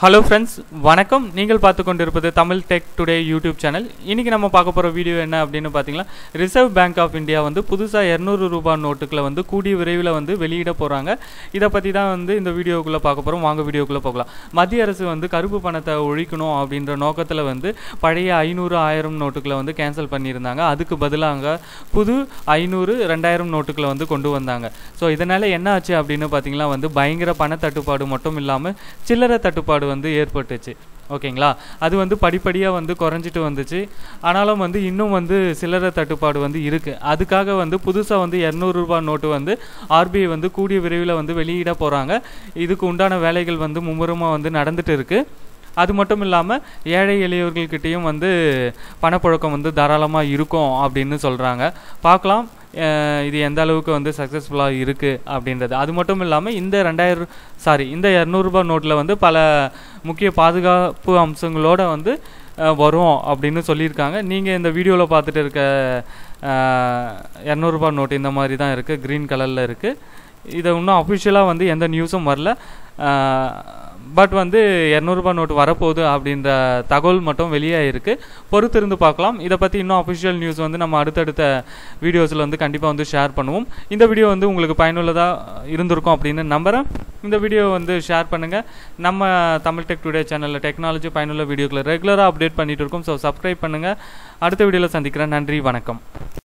Hello friends வணக்கம். நீங்கள் பார்த்து கொண்டிருப்பது Tamil tech today YouTube channel இன்றைக்கி நம்ம பார்க்க போகிற வீடியோ என்ன அப்படின்னு பார்த்தீங்கன்னா ரிசர்வ் பேங்க் ஆஃப் இந்தியா வந்து புதுசாக இரநூறு ரூபாய் நோட்டுகளை வந்து கூடிய விரைவில் வந்து வெளியிட போகிறாங்க இதை பற்றி தான் வந்து இந்த வீடியோக்குள்ளே பார்க்க போகிறோம் வாங்க வீடியோக்குள்ளே போகலாம். மத்திய அரசு வந்து கருப்பு பணத்தை ஒழிக்கணும் அப்படின்ற நோக்கத்தில் வந்து பழைய ஐநூறு ஆயிரம் நோட்டுகளை வந்து கேன்சல் பண்ணியிருந்தாங்க. அதுக்கு பதிலாக புது ஐநூறு ரெண்டாயிரம் நோட்டுகளை வந்து கொண்டு வந்தாங்க. ஸோ இதனால் என்ன ஆச்சு அப்படின்னு பார்த்தீங்கன்னா வந்து பயங்கர பணத்தட்டுப்பாடு மட்டும் இல்லாமல் சில்லறை தட்டுப்பாடு வந்து ஏற்பட்டுச்சு. ஓகேங்களா? அது வந்து படிப்படியாக வந்து குறைஞ்சிட்டு வந்துச்சு. ஆனாலும் வந்து இன்னும் வந்து சில்லறை தட்டுப்பாடு வந்து இருக்குது அதுக்காக வந்து புதுசாக வந்து இரநூறுபா நோட்டு வந்து ஆர்பிஐ வந்து கூடிய விரைவில் வந்து வெளியிட போகிறாங்க இதுக்கு உண்டான வேலைகள் வந்து மும்முரமாக வந்து நடந்துட்டு இருக்குது அது மட்டும் இல்லாமல் ஏழை எளியவர்கள்கிட்டேயும் வந்து பணப்புழக்கம் வந்து தாராளமாக இருக்கும் அப்படின்னு சொல்கிறாங்க பார்க்கலாம். இது எந்த அளவுக்கு வந்து சக்ஸஸ்ஃபுல்லாக இருக்குது அப்படின்றது. அது மட்டும் இல்லாமல் இந்த ரெண்டாயிரம் சாரி இந்த இரநூறுபா நோட்டில் வந்து பல முக்கிய பாதுகாப்பு அம்சங்களோட வந்து வரும் அப்படின்னு சொல்லியிருக்காங்க. நீங்கள் இந்த வீடியோவில் பார்த்துட்டு இருக்க இரநூறுபா நோட் இந்த மாதிரி தான் இருக்குது க்ரீன் கலரில் இருக்குது இதை இன்னும் அஃபிஷியலாக வந்து எந்த நியூஸும் வரல. பட் வந்து இரநூறுபா நோட்டு வரப்போகுது அப்படின்ற தகவல் மட்டும் வெளியே வெளியாகிருக்கு பொறுத்திருந்து பார்க்கலாம். இதை பற்றி இன்னும் அஃபிஷியல் நியூஸ் வந்து நம்ம அடுத்தடுத்த வீடியோஸில் வந்து கண்டிப்பாக வந்து ஷேர் பண்ணுவோம். இந்த வீடியோ வந்து உங்களுக்கு பயனுள்ளதாக இருந்திருக்கும் அப்படின்னு நம்புகிறேன் இந்த வீடியோ வந்து ஷேர் பண்ணுங்கள் நம்ம தமிழ் டெக் டுடே சேனலில் டெக்னாலஜி பயனுள்ள வீடியோக்களை ரெகுலராக அப்டேட் பண்ணிட்டு இருக்கோம். ஸோ சப்ஸ்கிரைப் பண்ணுங்கள் அடுத்த வீடியோவில் சந்திக்கிறேன். நன்றி. வணக்கம்.